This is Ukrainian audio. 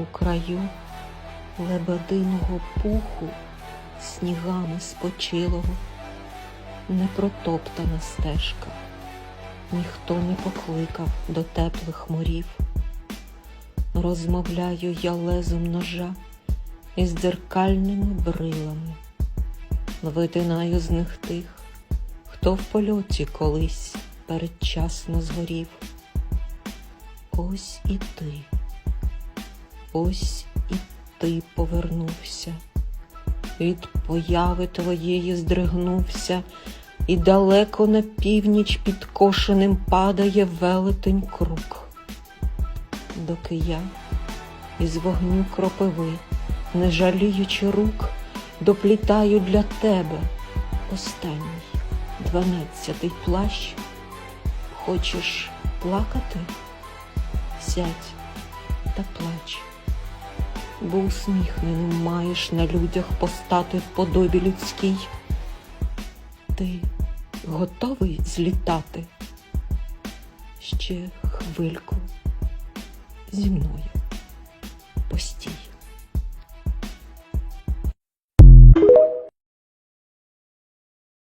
У краю лебединого пуху снігами спочилого не протоптана стежка, ніхто не покликав до теплих морів. Розмовляю я лезом ножа із дзеркальними брилами, витинаю з них тих, хто в польоті колись передчасно згорів. Ось і ти, ось і ти повернувся, від появи твоєї здригнувся, і далеко на північ підкошеним падає велетень круг. Доки я із вогню кропиви, не жаліючи рук, доплітаю для тебе останній дванадцятий плащ. Хочеш плакати? Сядь та плач, бо усміхненим маєш на людях постати в подобі людській. Ти готовий злітати? Ще хвильку зі мною.